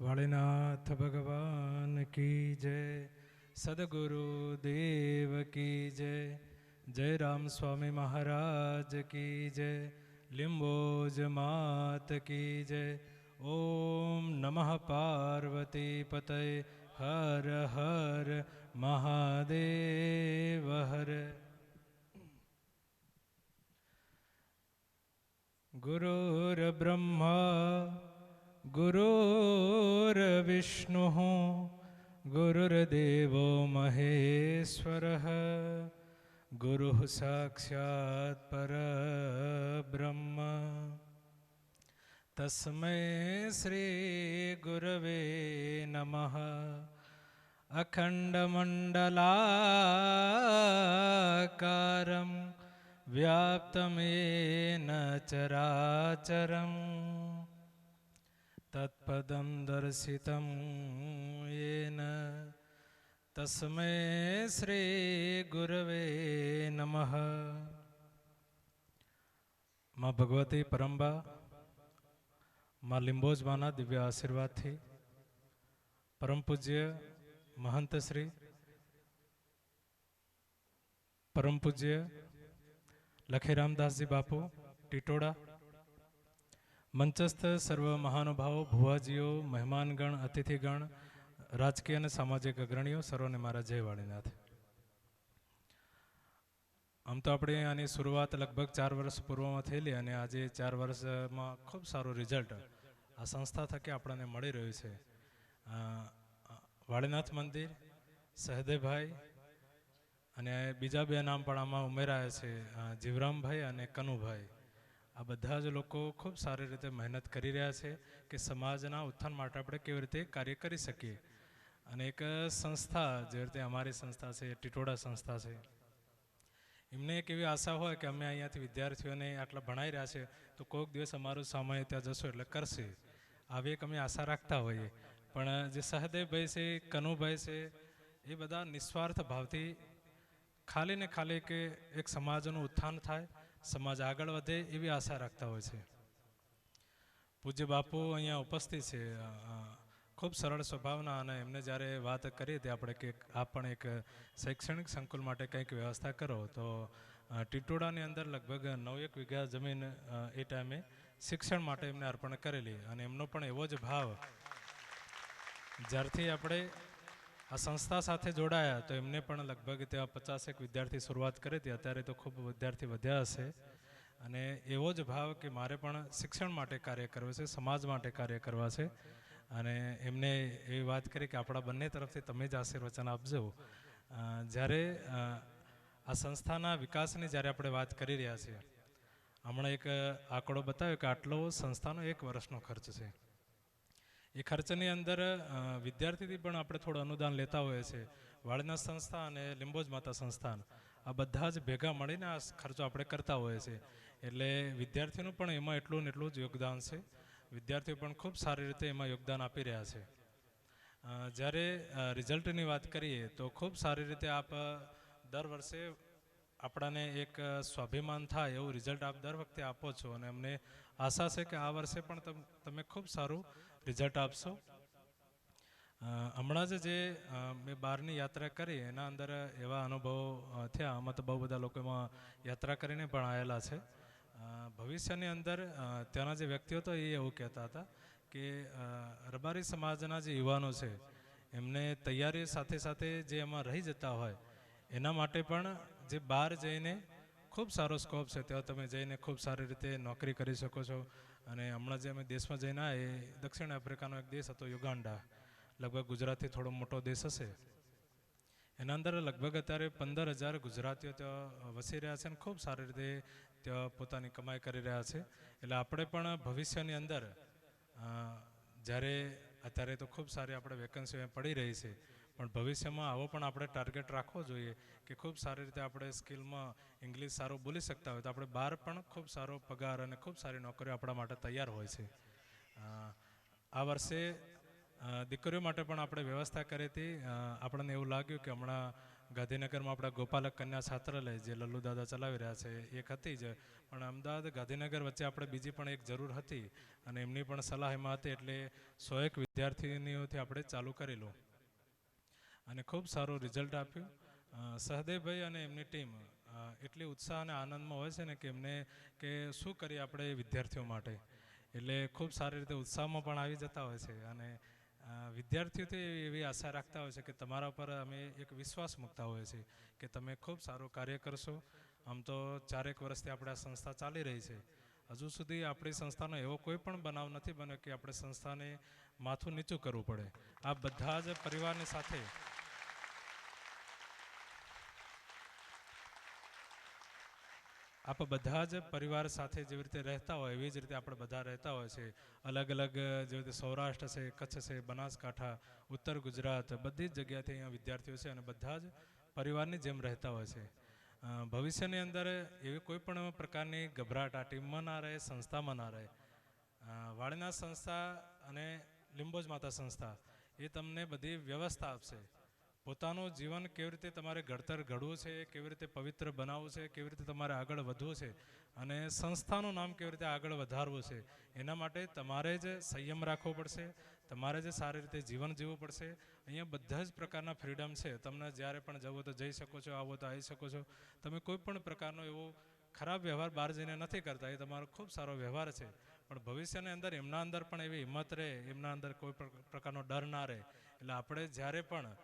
વાળીનાથ ભગવાન કી જય, સદગુરુ દેવ કી જય જય રામ સ્વામી મહારાજ કી જય, લિંબોજ માત કી જય, ઓમ નમઃ પાર્વતી પતય, હર હર મહાદેવ હર. ગુરુર્બ્રહ્મા गुरुर्विष्णुः गुरुर्देवो महेश्वरः गुरुः साक्षात् परब्रह्म तस्मै श्रीगुरवे नमः अखण्डमण्डलाकारं व्याप्तमेन चराचरं तत्पदं दर्शितं येन। तस्मै श्रीगुरवे नमः। माँ भगवती परम्बा, माँ लिंबोज माना दिव्य आशीर्वाद थी। परम पूज्य महंत श्री, परम पूज्य लखेराम दास जी बापू, टिटोड़ा મંચસ્થ સર્વ મહાનુભાવો, ભુવાજીઓ, મહેમાનગણ, અતિથિગણ, રાજકીય અને સામાજિક અગ્રણીઓ, સર્વને મારા જય વાળીનાથ. આમ તો આપણે આની શરૂઆત લગભગ ચાર વર્ષ પૂર્વમાં થયેલી અને આજે ચાર વર્ષમાં ખૂબ સારું રિઝલ્ટ આ સંસ્થા થકી આપણને મળી રહ્યું છે. વાળીનાથ મંદિર, સહદેવભાઈ અને બીજા બે નામ પણ આમાં ઉમેરાયા છે જીવરામભાઈ અને કનુભાઈ. આ બધા જ લોકો ખૂબ સારી રીતે મહેનત કરી રહ્યા છે કે સમાજના ઉત્થાન માટે આપણે કેવી રીતે કાર્ય કરી શકીએ. અને એક સંસ્થા, જે રીતે અમારી સંસ્થા છે, ટીટોડા સંસ્થા છે, એમને એક એવી આશા હોય કે અમે અહીંયાથી વિદ્યાર્થીઓને આટલા ભણાઈ રહ્યા છે, તો કોઈક દિવસ અમારું સમય ત્યાં જશો એટલે કરશે. આવી એક અમે આશા રાખતા હોઈએ. પણ જે સહદેવભાઈ છે, કનુભાઈ છે, એ બધા નિસ્વાર્થ ભાવથી ખાલી ને ખાલી કે એક સમાજનું ઉત્થાન થાય સમાજ આગળ વધે એવી આશા રાખતા હોય છે. પૂજ્ય બાપુ અહીંયા ઉપસ્થિત છે. ખૂબ સરળ સ્વભાવના અને એમને જ્યારે વાત કરી હતી આપણે કે આ પણ એક શૈક્ષણિક સંકુલ માટે કંઈક વ્યવસ્થા કરો તો ટીટોડાની અંદર લગભગ નવ એક વીઘા જમીન એ ટાઈમે શિક્ષણ માટે એમને અર્પણ કરેલી અને એમનો પણ એવો જ ભાવ. જ્યારથી આપણે આ સંસ્થા સાથે જોડાયા તો એમને પણ લગભગ ત્યાં પચાસેક વિદ્યાર્થી શરૂઆત કરી હતી. અત્યારે તો ખૂબ વિદ્યાર્થી વધ્યા હશે. અને એવો જ ભાવ કે મારે પણ શિક્ષણ માટે કાર્ય કરવું છે, સમાજ માટે કાર્ય કરવા છે. અને એમને એવી વાત કરી કે આપણા બંને તરફથી તમે જ આશીર્વચન આપજો. જ્યારે આ સંસ્થાના વિકાસની જ્યારે આપણે વાત કરી રહ્યા છીએ, હમણાં એક આંકડો બતાવ્યો કે આટલો સંસ્થાનો એક વર્ષનો ખર્ચ છે. એ ખર્ચની અંદર વિદ્યાર્થીથી પણ આપણે થોડું અનુદાન લેતા હોઈએ છીએ. વાળના સંસ્થા અને લિંબોજ માતા સંસ્થાન, આ બધા જ ભેગા મળીને આ ખર્ચો આપણે કરતા હોઈએ છીએ. એટલે વિદ્યાર્થીનું પણ એમાં એટલું ને એટલું જ યોગદાન છે. વિદ્યાર્થીઓ પણ ખૂબ સારી રીતે એમાં યોગદાન આપી રહ્યા છે. જ્યારે રિઝલ્ટની વાત કરીએ તો ખૂબ સારી રીતે આપ દર વર્ષે આપણાને એક સ્વાભિમાન થાય એવું રિઝલ્ટ આપ દર વખતે આપો છો. અને અમને આશા છે કે આ વર્ષે પણ તમે ખૂબ સારું રિઝલ્ટ આપશો? હમણાં જ જે મેં બહારની યાત્રા કરી, એના અંદર એવા અનુભવો થયા. આમાં તો બહુ બધા લોકો એમાં યાત્રા કરીને પણ આવેલા છે. ભવિષ્યની અંદર ત્યાંના જે વ્યક્તિઓ હતા એ એવું કહેતા હતા કે રબારી સમાજના જે યુવાનો છે, એમને તૈયારી સાથે સાથે જે એમાં રહી જતા હોય, એના માટે પણ જે બહાર જઈને ખૂબ સારો સ્કોપ છે. ત્યાં તમે જઈને ખૂબ સારી રીતે નોકરી કરી શકો છો. અને હમણાં જે અમે દેશમાં જઈને એ દક્ષિણ આફ્રિકાનો એક દેશ હતો, યુગાન્ડા. લગભગ ગુજરાતથી થોડો મોટો દેશ હશે. એના અંદર લગભગ અત્યારે પંદર હજાર ગુજરાતીઓ ત્યાં વસી રહ્યા છે અને ખૂબ સારી રીતે ત્યાં પોતાની કમાઈ કરી રહ્યા છે. એટલે આપણે પણ ભવિષ્યની અંદર જ્યારે અત્યારે તો ખૂબ સારી આપણે વેકન્સીઓ પડી રહી છે પણ ભવિષ્યમાં આવો પણ આપણે ટાર્ગેટ રાખવો જોઈએ કે ખૂબ સારી રીતે આપણે સ્કિલમાં ઇંગ્લિશ સારું બોલી શકતા હોય તો આપણે બહાર પણ ખૂબ સારો પગાર અને ખૂબ સારી નોકરીઓ આપણા માટે તૈયાર હોય છે. આ વર્ષે દીકરીઓ માટે પણ આપણે વ્યવસ્થા કરી હતી. આપણને એવું લાગ્યું કે હમણાં ગાંધીનગરમાં આપણા ગોપાલક કન્યા છાત્રાલય જે લલ્લુ દાદા ચલાવી રહ્યા છે, એક હતી જ. પણ અમદાવાદ ગાંધીનગર વચ્ચે આપણે બીજી પણ એક જરૂર હતી અને એમની પણ સલાહ એમાં હતી એટલે સો એક વિદ્યાર્થીનીઓથી આપણે ચાલુ કરેલું અને ખૂબ સારું રિઝલ્ટ આપ્યું. સહદેવભાઈ અને એમની ટીમ એટલી ઉત્સાહ અને આનંદમાં હોય છે ને કે એમને કે શું કરીએ આપણે વિદ્યાર્થીઓ માટે? એટલે ખૂબ સારી રીતે ઉત્સાહમાં પણ આવી જતા હોય છે અને વિદ્યાર્થીઓથી એવી આશા રાખતા હોય છે કે તમારા પર અમે એક વિશ્વાસ મૂકતા હોઈએ છીએ કે તમે ખૂબ સારું કાર્ય કરશો. આમ તો ચારેક વર્ષથી આપણે આ સંસ્થા ચાલી રહી છે. હજુ સુધી આપણી સંસ્થાનો એવો કોઈ પણ બનાવ નથી બન્યો કે આપણે સંસ્થાને માથું નીચું કરવું પડે. આ બધા જ પરિવારની સાથે આપ બધા જ પરિવાર સાથે જેવી રીતે રહેતા હોય એવી જ રીતે આપણે બધા રહેતા હોય છે. અલગ અલગ જેવી રીતે સૌરાષ્ટ્ર છે કચ્છ છે બનાસકાંઠા ઉત્તર ગુજરાત બધી જ જગ્યાથી અહીંયા વિદ્યાર્થીઓ છે અને બધા જ પરિવારની જેમ રહેતા હોય છે. ભવિષ્યની અંદર એવી કોઈ પણ પ્રકારની ગભરાટ આ ટીમમાં ના રહે સંસ્થામાં ના રહે. અ, વાળીનાથ સંસ્થા અને લિંબોજ માતા સંસ્થા એ તમને બધી વ્યવસ્થા આપશે. પોતાનું જીવન કેવી રીતે તમારે ઘડતર ઘડવું છે, કેવી રીતે પવિત્ર બનાવવું છે, કેવી રીતે તમારે આગળ વધવું છે અને સંસ્થાનું નામ કેવી રીતે આગળ વધારવું છે, એના માટે તમારે જ સંયમ રાખવો પડશે, તમારે જ સારી રીતે જીવન જીવવું પડશે. અહીંયા બધા જ પ્રકારના ફ્રીડમ છે. તમને જ્યારે પણ જવું તો જઈ શકો છો, આવો તો આવી શકો છો. તમે કોઈ પણ પ્રકારનો એવો ખરાબ વ્યવહાર બહાર જઈને નથી કરતા, એ તમારો ખૂબ સારો વ્યવહાર છે. પણ ભવિષ્યની અંદર એમના અંદર પણ એવી હિંમત રહે, એમના અંદર કોઈ પ્રકારનો ડર ના રહે. એટલે આપણે જ્યારે પણ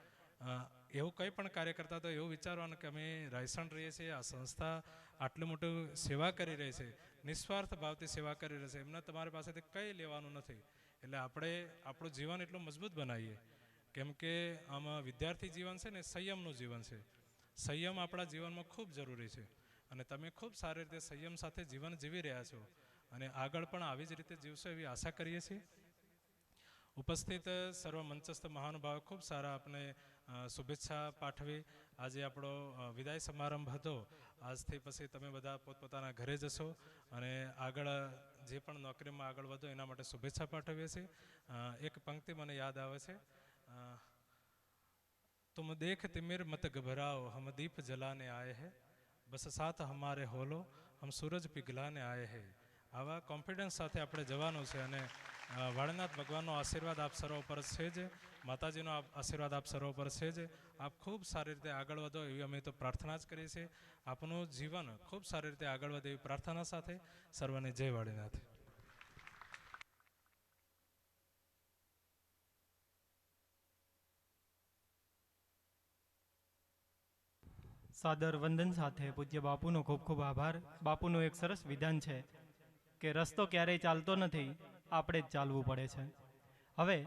એવું કંઈ પણ કાર્ય કરતા તો એવું વિચારવાનું કે અમે રાયસણ રહીએ છીએ, આ સંસ્થા આટલું મોટું સેવા કરી રહી છે, નિસ્વાર્થ ભાવથી સેવા કરી રહી છે, એમને તમારી પાસેથી કંઈ લેવાનું નથી. એટલે આપણે આપણું જીવન એટલું મજબૂત બનાવીએ. કેમ કે આમાં વિદ્યાર્થી જીવન છે ને સંયમનું જીવન છે. સંયમ આપણા જીવનમાં ખૂબ જરૂરી છે. અને તમે ખૂબ સારી રીતે સંયમ સાથે જીવન જીવી રહ્યા છો. અને આગળ પણ આવી જ રીતે જીવશો એવી આશા કરીએ છીએ. ઉપસ્થિત સર્વ મંચસ્થ મહાનુભાવ ખૂબ સારા આપણે શુભેચ્છા પાઠવી. આજે આપણો વિદાય સમારંભ હતો. આજથી પછી તમે બધા પોતપોતાના ઘરે જશો અને આગળ, જે પણ નોકરીમાં આગળ વધો એના માટે શુભેચ્છા પાઠવીએ છીએ. એક પંક્તિ મને યાદ આવે છે. તુમ દેખ તિમિર મત ગભરાઓ, હમ દીપ જલાને આયે હે. બસ સાથ હમારે હોલો, હમ સૂરજ પિઘલાને આયે હે. આવા કોન્ફિડન્સ સાથે આપણે જવાનું છે અને વાળનાથ ભગવાનનો આશીર્વાદ આપ સર્વ પર છે જ માતાજીનો આશીર્વાદ આપ સર્વ પર છે જ આપ ખૂબ સારી રીતે આગળ વધો એવી અમે તો પ્રાર્થના જ કરીએ છીએ. આપનું જીવન ખૂબ સારી રીતે આગળ વધે એવી પ્રાર્થના સાથે સર્વને જય વાળીનાથ. સાદર વંદન સાથે પૂજ્ય બાપુનો ખૂબ ખૂબ આભાર. બાપુનું એક સરસ વિધાન છે કે રસ્તો ક્યારેય ચાલતો નથી આપણે ચાલવું પડે છે. હવે